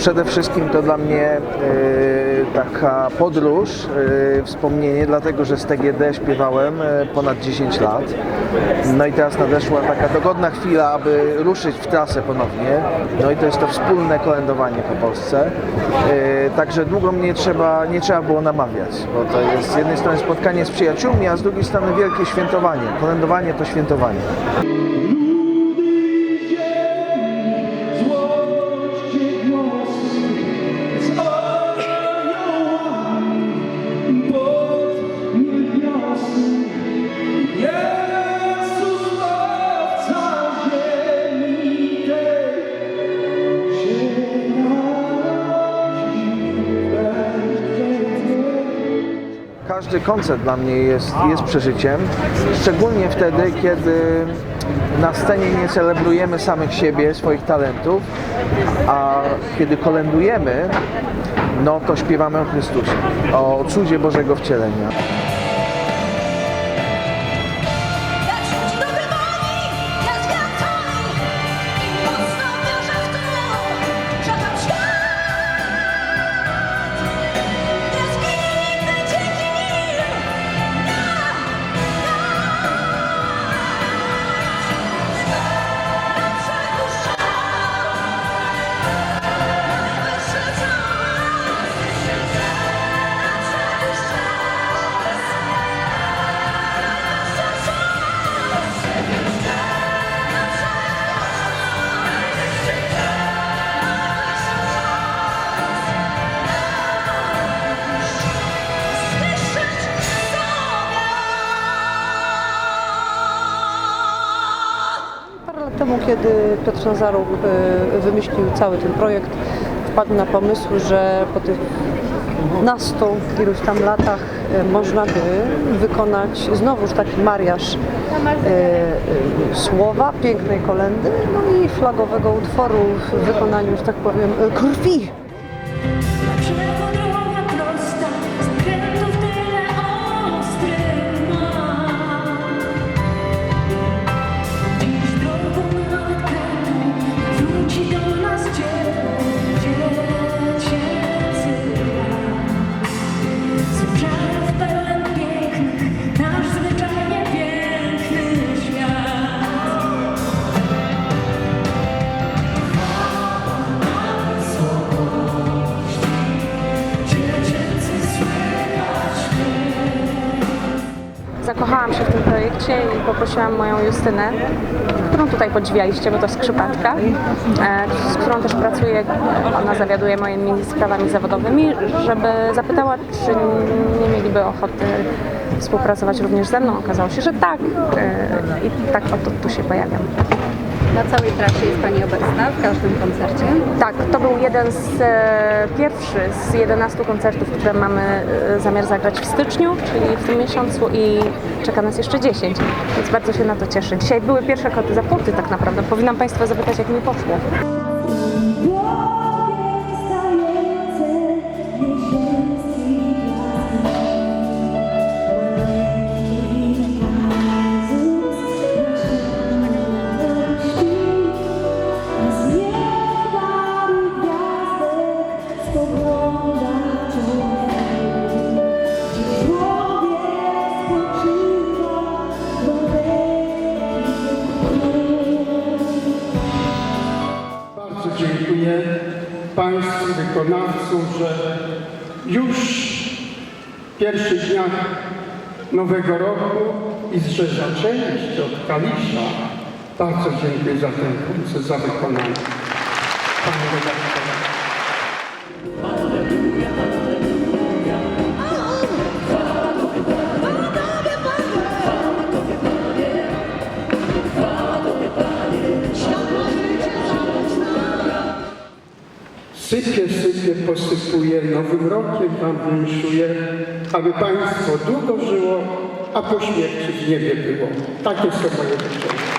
przede wszystkim to dla mnie e, taka podróż, e, wspomnienie, dlatego że z TGD śpiewałem e, ponad 10 lat. No i teraz nadeszła taka dogodna chwila, aby ruszyć w trasę ponownie. No i to jest to wspólne kolędowanie po Polsce. Także długo mnie trzeba, nie trzeba było namawiać, bo to jest z jednej strony spotkanie z przyjaciółmi, a z drugiej strony wielkie świętowanie. Kolędowanie to świętowanie. Każdy koncert dla mnie jest, jest przeżyciem, szczególnie wtedy, kiedy na scenie nie celebrujemy samych siebie, swoich talentów, a kiedy kolędujemy, no to śpiewamy o Chrystusie, o cudzie Bożego wcielenia. Temu, kiedy Piotr Nazaruk e, wymyślił cały ten projekt, wpadł na pomysł, że po tych nastu iluś tam latach e, można by wykonać znowuż taki mariaż e, słowa, pięknej kolendy, no i flagowego utworu w wykonaniu, że tak powiem, krwi. Się w tym projekcie i poprosiłam moją Justynę, którą tutaj podziwialiście, bo to skrzypaczka, e, z którą też pracuję. Ona zawiaduje moimi sprawami zawodowymi, żeby zapytała, czy nie mieliby ochoty współpracować również ze mną. Okazało się, że tak e, i tak oto tu się pojawiam. Na całej trasie jest Pani obecna w każdym koncercie. Tak, to był jeden z e, pierwszych z 11 koncertów, które mamy e, zamiar zagrać w styczniu, czyli w tym miesiącu i czeka nas jeszcze 10, więc bardzo się na to cieszę. Dzisiaj były pierwsze koty za płoty tak naprawdę. Powinnam Państwa zapytać, jak mi poszło. Państwu wykonawcom, że już w pierwszych dniach Nowego Roku i że zaczęliście od Kalisza. Bardzo dziękuję za ten koncert, za wykonanie. Panie redaktorze. Sypie, sypie, posypuje, nowym rokiem Wam winszuję, aby Państwo długo żyło, a po śmierci w niebie było. Takie są moje życzenia.